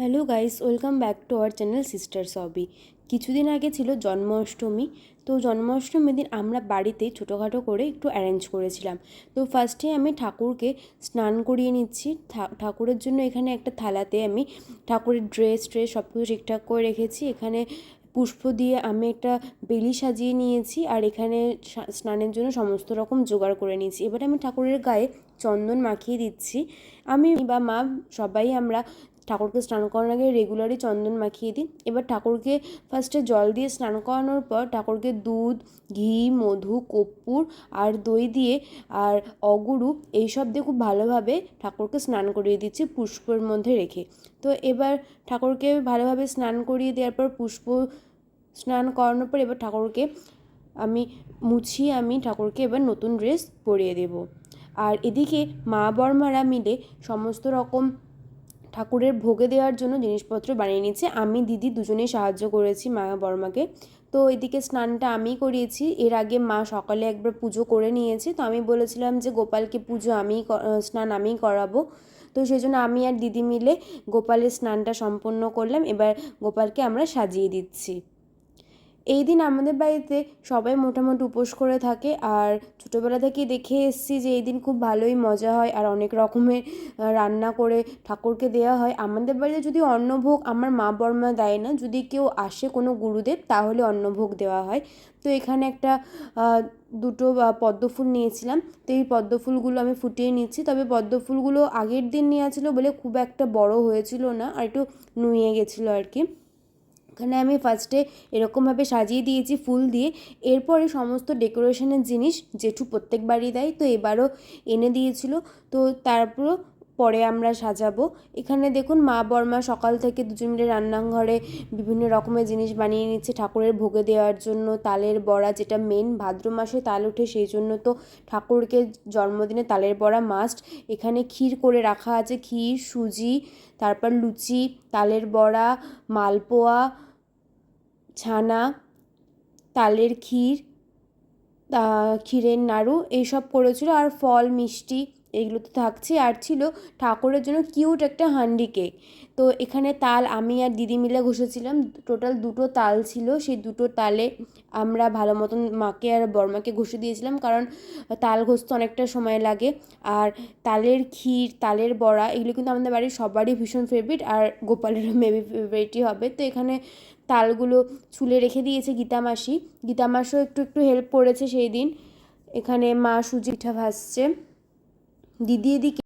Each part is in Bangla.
Hello guys, welcome back to our channel sister সবি কিছুদিন আগে ছিল জন্মাষ্টমী, তো জন্মাষ্টমীর দিন আমরা বাড়িতে ছোটোখাটো করে একটু অ্যারেঞ্জ করেছিলাম। তো ফার্স্টে আমি ঠাকুরকে স্নান করিয়ে নিচ্ছি। ঠাকুরের জন্য এখানে একটা থালাতে আমি ঠাকুরের ড্রেস ট্রেস সব কিছু ঠিকঠাক করে রেখেছি। এখানে পুষ্প দিয়ে আমি একটা বেলি সাজিয়ে নিয়েছি আর এখানে স্নানের জন্য সমস্ত রকম জোগাড় করে নিয়েছি। এবারে আমি ঠাকুরের গায়ে চন্দন মাখিয়ে দিচ্ছি। আমি বা মা সবাই আমরা ঠাকুরকে স্নান করানোর আগে রেগুলারই চন্দন মাখিয়ে দিই এবার ঠাকুরকে ফার্স্টে জল দিয়ে স্নান করানোর পর ঠাকুরকে দুধ, ঘি, মধু, কর্পূর আর দই দিয়ে আর অগুরু এইসব দিয়ে খুব ভালোভাবে ঠাকুরকে স্নান করিয়ে দিচ্ছি পুষ্পের মধ্যে রেখে। তো এবার ঠাকুরকে ভালোভাবে স্নান করিয়ে দেওয়ার পর পুষ্প স্নান করানোর পর এবার ঠাকুরকে আমি মুছিয়ে আমি ঠাকুরকে এবার নতুন ড্রেস পরিয়ে দেব। আর এদিকে মা বর্মারা মিলে সমস্ত রকম ঠাকুরের ভোগে দেওয়ার জন্য জিনিসপত্র বানিয়ে নিয়েছে আমি, দিদি দুজনেই সাহায্য করেছি মা বর্মাকে তো এদিকে স্নানটা আমি করিয়েছি। এর আগে মা সকালে একবার পুজো করে নিয়েছে। তো আমি বলেছিলাম যে, গোপালকে পুজো আমি স্নান আমি করাবো। তো সেই জন্য আমি আর দিদি মিলে গোপালের স্নানটা সম্পন্ন করলাম। এবার গোপালকে আমরা সাজিয়ে দিচ্ছি। এই দিন আমাদের বাড়িতে সবাই মোটামুটি উপোস করে থাকে আর ছোটোবেলা থেকেই দেখে এসেছি যে এই দিন খুব ভালোই মজা হয় আর অনেক রকমের রান্না করে ঠাকুরকে দেওয়া হয়। আমাদের বাড়িতে যদি অন্নভোগ আমার মা বর্মা দেয় না যদি কেউ আসে কোনো গুরুদেব তাহলে অন্নভোগ দেওয়া হয়। তো এখানে একটা দুটো আহ, পদ্ম ফুল নিয়েছিলাম। তো এই পদ্ম ফুলগুলো আমি ফুটিয়ে নিচ্ছি। তবে পদ্ম ফুলগুলো আগের দিন নেওয়া ছিল বলে খুব একটা বড় হয়েছিল না আর একটু নুয়ে গেছিল আর কি। এখানে আমি ফার্স্টে এরকমভাবে সাজিয়ে দিয়েছি ফুল দিয়ে। এরপরে সমস্ত ডেকোরেশনের জিনিস জেঠু প্রত্যেকবারই দেয়, তো এবারও এনে দিয়েছিল। তো তারপরও পরে আমরা সাজাবো। এখানে দেখুন মা বর্মা সকাল থেকে দুজন মিলে রান্নাঘরে বিভিন্ন রকমের জিনিস বানিয়ে নিচ্ছে ঠাকুরের ভোগে দেওয়ার জন্য। তালের বড়া যেটা মেন ভাদ্র মাসে তাল ওঠে সেই জন্য তো ঠাকুরকে জন্মদিনে তালের বড়া মাস্ট এখানে ক্ষীর করে রাখা আছে, ক্ষীর, সুজি, তারপর লুচি, তালের বড়া, মালপোয়া ছানা তালের ক্ষীর ক্ষীরের নাড়ু এইসব করেছিলো আর ফল মিষ্টি এগুলো তো থাকছে। আর ছিল ঠাকুরের জন্য কিউট একটা হান্ডি কেক তো এখানে তাল আমি আর দিদি মিলে ঘষেছিলাম। টোটাল দুটো তাল ছিল। সেই দুটো তালে আমরা ভালো মতন মাকে আর বর্মাকে ঘষে দিয়েছিলাম কারণ তাল ঘষতে অনেকটা সময় লাগে। আর তালের ক্ষীর, তালের বড়া এগুলো কিন্তু আমাদের বাড়ির সবারই ভীষণ ফেভারিট আর গোপালেরও মেবি ফেভারিটই হবে। তো এখানে তালগুলো ছুলে রেখে দিয়েছে গীতা মাসি। গীতা মাসও একটু একটু হেল্প করেছে সেই দিন। এখানে মা সুজি পিঠা ভাজছে। দিদি এদিকে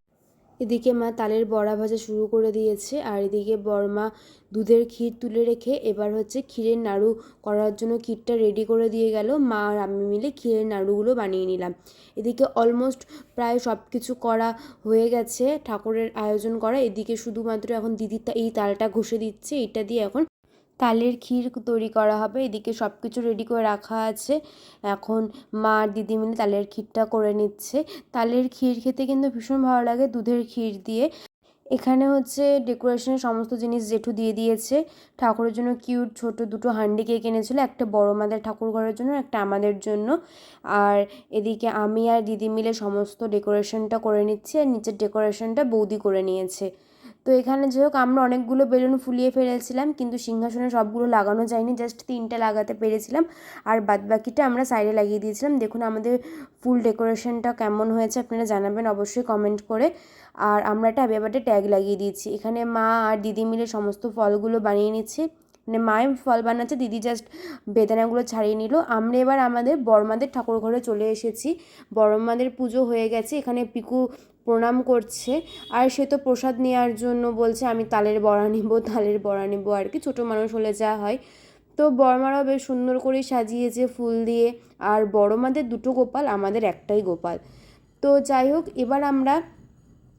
এদিকে মা তালের বড়া ভাজা শুরু করে দিয়েছে, আর এদিকে বর্মা দুধের ক্ষীর তুলে রেখে এবার হচ্ছে ক্ষীরের নাড়ু করার জন্য ক্ষীরটা রেডি করে দিয়ে গেল। মা আর আমি মিলে ক্ষীরের নাড়ুগুলো বানিয়ে নিলাম। এদিকে অলমোস্ট প্রায় সব কিছু করা হয়ে গেছে, ঠাকুরের আয়োজন করা। এদিকে শুধুমাত্র এখন দিদি তা- এই তালটা ঘষে দিচ্ছে, এটা দিয়ে এখন তালের ক্ষীর তৈরি করা হবে। এদিকে সব কিছু রেডি করে রাখা আছে। এখন মা আর দিদি মিলে তালের ক্ষীরটা করে নিচ্ছে। তালের ক্ষীর খেতে কিন্তু ভীষণ ভালো লাগে দুধের ক্ষীর দিয়ে। এখানে হচ্ছে ডেকোরেশনের সমস্ত জিনিস জেঠু দিয়ে দিয়েছে। ঠাকুরের জন্য কিউট ছোট দুটো হান্ডি কেক এনেছিল, একটা বড় মাদের ঠাকুর ঘরের জন্য একটা আমাদের জন্য। আর এদিকে আমি আর দিদি মিলে সমস্ত ডেকোরেশনটা করে নিচ্ছি আর নিচের ডেকোরেশনটা বৌদি করে নিয়েছে। তো এখানে যাই হোক আমরা অনেকগুলো বেলুন ফুলিয়ে ফেলেছিলাম, কিন্তু সিংহাসনে সবগুলো লাগানো যায়নি জাস্ট তিনটে লাগাতে পেরেছিলাম। আর বাদবাকিটা আমরা সাইডে লাগিয়ে দিয়েছিলাম। দেখুন আমাদের ফুল ডেকোরেশনটা কেমন হয়েছে, আপনারা জানাবেন অবশ্যই কমেন্ট করে। আর আমরা একটা ব্যাপারটা ট্যাগ লাগিয়ে দিয়েছি। এখানে মা আর দিদি মিলে সমস্ত ফলগুলো বানিয়ে নিচ্ছে। মানে মায়ে ফল বানাচ্ছে, দিদি জাস্ট বেদানাগুলো ছাড়িয়ে নিল। আমরা এবার আমাদের বড়মাদের ঠাকুর ঘরে চলে এসেছি। বড়মাদের পুজো হয়ে গেছে। এখানে পিকু প্রণাম করছে। আর সে তো প্রসাদ নেওয়ার জন্য বলছে, আমি তালের বড়া নিব, তালের বড়া নিব। আর কি, ছোটো মানুষ হলে যা হয়। তো বড়মারাও বেশ সুন্দর করে সাজিয়েছে ফুল দিয়ে। আর বড় মাদের দুটো গোপাল, আমাদের একটাই গোপাল। তো যাই হোক, এবার আমরা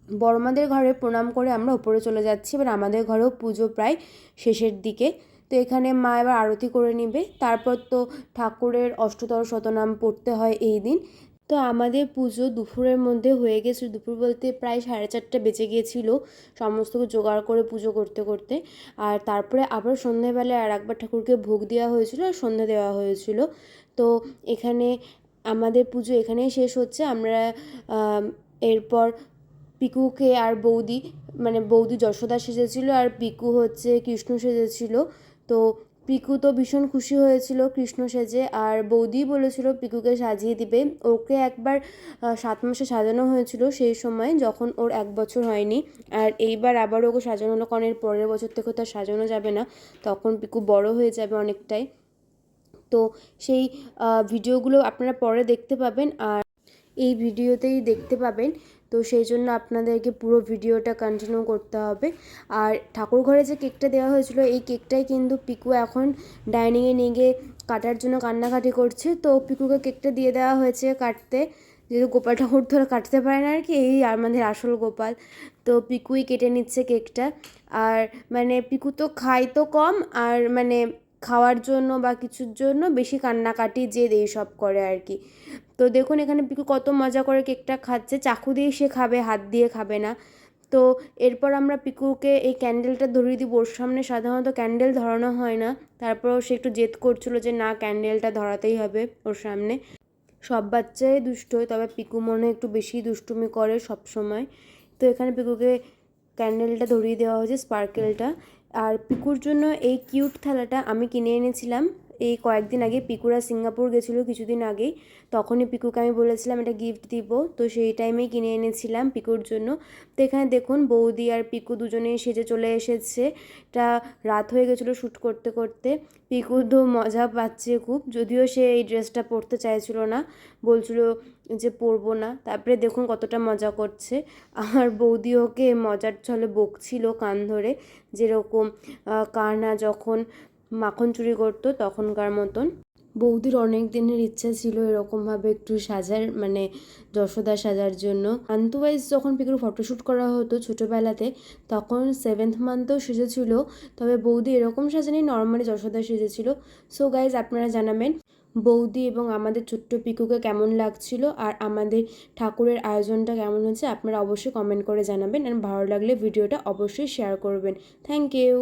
বড়মাদের ঘরে প্রণাম করে আমরা ওপরে চলে যাচ্ছি। এবার আমাদের ঘরেও পুজো প্রায় শেষের দিকে। তো এখানে মা এবার আরতি করে নেবে। তারপর তো ঠাকুরের অষ্টতর শতনাম পড়তে হয় এই দিন। তো আমাদের পুজো দুপুরের মধ্যে হয়ে গেছে দুপুর বলতে প্রায় সাড়ে চারটে বেজে গিয়েছিল সমস্ত জোগাড় করে পুজো করতে করতে। আর তারপরে আবার সন্ধ্যেবেলায় আর একবার ঠাকুরকে ভোগ দেওয়া হয়েছিল আর সন্ধ্যা দেওয়া হয়েছিল। তো এখানে আমাদের পুজো এখানেই শেষ হচ্ছে। আমরা এরপর পিকুকে আর বৌদি মানে বৌদি যশোদা সেজেছিল আর পিকু হচ্ছে কৃষ্ণ সেজেছিল। তো পিকু তো ভীষণ খুশি হয়েছিল কৃষ্ণ সেজে, আর বৌদি বলেছিল পিকুকে সাজিয়ে দিবে। ওকে একবার সাত মাসে সাজানো হয়েছিল সেই সময় যখন ওর এক বছর হয়নি। আর এইবার আবার ওকে সাজানো হলো, কারণ এর পরের বছর থেকে তো আর সাজানো যাবে না। তখন পিকু বড় হয়ে যাবে অনেকটাই। তো সেই ভিডিওগুলো আপনারা পরে দেখতে পাবেন, আর এই ভিডিওতেই দেখতে পাবেন। তো সেই জন্য আপনাদেরকে পুরো ভিডিওটা কন্টিনিউ করতে হবে। আর ঠাকুর ঘরে যে কেকটা দেওয়া হয়েছিল, এই কেকটাই কিন্তু পিকু এখন ডাইনিংয়ে নিয়ে গিয়ে কাটার জন্য কান্নাকাটি করছে। তো পিকুকে কেকটা দিয়ে দেওয়া হয়েছে কাটতে। যেহেতু গোপাল ঠাকুর ধরে কাটতে পারে না আর কি, এই আমাদের আসল গোপাল। তো পিকুই কেটে নিচ্ছে কেকটা। আর মানে পিকু তো খায় তো কম, আর মানে খাওয়ার জন্য বা কিছুর জন্য বেশি কান্নাকাটি জেদ এইসব করে আর কি। তো দেখুন এখানে পিকু কত মজা করে কেকটা খাচ্ছে। চাকু দিয়ে সে খাবে, হাত দিয়ে খাবে না। তো এরপর আমরা পিকুকে এই ক্যান্ডেলটা ধরিয়ে দিব। ওর সামনে সাধারণত ক্যান্ডেল ধরানো হয় না। তারপরেও সে একটু জেদ করছিল যে না, ক্যান্ডেলটা ধরাতেই হবে ওর সামনে। সব বাচ্চাই দুষ্ট হয়, তবে পিকু মনে একটু বেশি দুষ্টুমি করে সব সময়। তো এখানে পিকুকে ক্যান্ডেলটা ধরিয়ে দেওয়া হয়েছে, স্পার্কেলটা। আর পিকুর জন্য এই কিউট থালাটা আমি কিনে এনেছিলাম। এই কয়েকদিন আগে পিকুরা সিঙ্গাপুর গেছিল কিছুদিন আগেই। তখনই পিকুকে আমি বলেছিলাম এটা গিফট দিব। তো সেই টাইমেই কিনে এনেছিলাম পিকুর জন্য। তো এখানে দেখুন, বৌদি আর পিকু দুজনেই সেজে চলে এসেছে। এটা রাত হয়ে গেছিল শ্যুট করতে করতে। পিকু তো মজা পাচ্ছে খুব, যদিও সে এই ড্রেসটা পরতে চাইছিল না। বলছিল যে পরবো না। তারপরে দেখুন কতটা মজা করছে। আমার বৌদি ওকে মজার ছলে বকছিল কান ধরে। যেরকম কানা যখন মাখন চুরি করতো তখনকার মতন। বৌদির অনেক দিনের ইচ্ছা ছিল এরকমভাবে একটু সাজার মানে যশোদা সাজার জন্য। মান্থ ওয়াইজ যখন পিকুর ফটোশ্যুট করা হতো ছোটোবেলাতে, তখন সেভেন্থ মান্থও সেজেছিল। তবে বৌদি এরকম সাজানি নর্মালি যশোদা সেজেছিল। সো গাইজ আপনারা জানাবেন বৌদি এবং আমাদের ছোট্ট পিকুকে কেমন লাগছিল আর আমাদের ঠাকুরের আয়োজনটা কেমন হয়েছে আপনারা অবশ্যই কমেন্ট করে জানাবেন। আর ভালো লাগলে ভিডিওটা অবশ্যই শেয়ার করবেন। Thank you